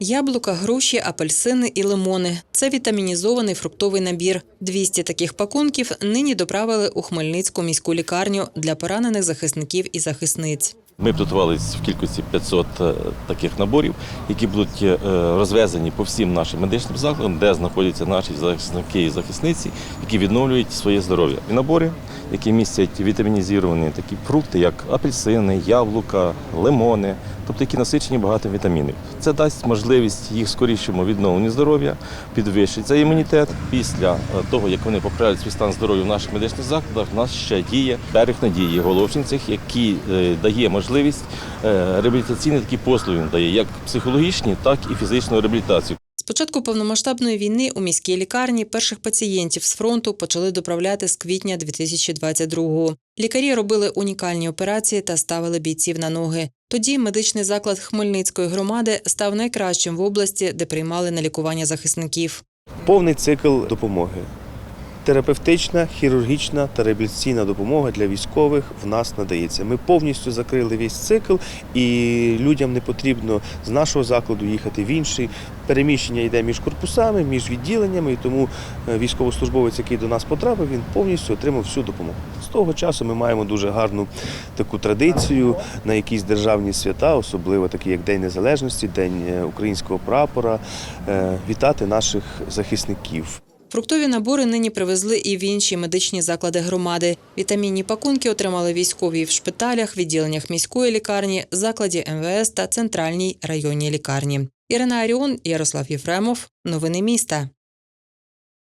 Яблука, груші, апельсини і лимони це вітамінізований фруктовий набір. 200 таких пакунків нині доправили у Хмельницьку міську лікарню для поранених захисників і захисниць. Ми підготувалися в кількості 500 е, таких наборів, які будуть е, розвезені по всім нашим медичним закладам, де знаходяться наші захисники і захисниці, які відновлюють своє здоров'я. Набори, які містять вітамінізовані такі фрукти, як апельсини, яблука, лимони, тобто які насичені багато вітамінів. Це дасть можливість їх скорішому відновленню здоров'я, підвищиться імунітет. Після е, того, як вони поправлять свій стан здоров'я в наших медичних закладах, у нас ще діє берег надії Головчинцях, який е, дає можливість е, реабілітаційні такі послуги надає, як психологічні, так і фізичну реабілітацію. З початку повномасштабної війни у міській лікарні перших пацієнтів з фронту почали доправляти з квітня 2022-го. Лікарі робили унікальні операції та ставили бійців на ноги. Тоді медичний заклад Хмельницької громади став найкращим в області, де приймали на лікування захисників. повний цикл допомоги. Терапевтична, хірургічна та реабілітаційна допомога для військових в нас надається. Ми повністю закрили весь цикл, і людям не потрібно з нашого закладу їхати в інший. Переміщення йде між корпусами, між відділеннями, і тому е, військовослужбовець, який до нас потрапив, він повністю отримав всю допомогу. З того часу ми маємо дуже гарну таку традицію на якісь державні свята, особливо такі як День Незалежності, День е, українського прапора, е, вітати наших захисників. Фруктові набори нині привезли і в інші медичні заклади громади. Вітамінні пакунки отримали військові в шпиталях, відділеннях міської лікарні, закладі МВС та центральній районній лікарні. Ірина Аріон, Ярослав Єфремов. Новини міста.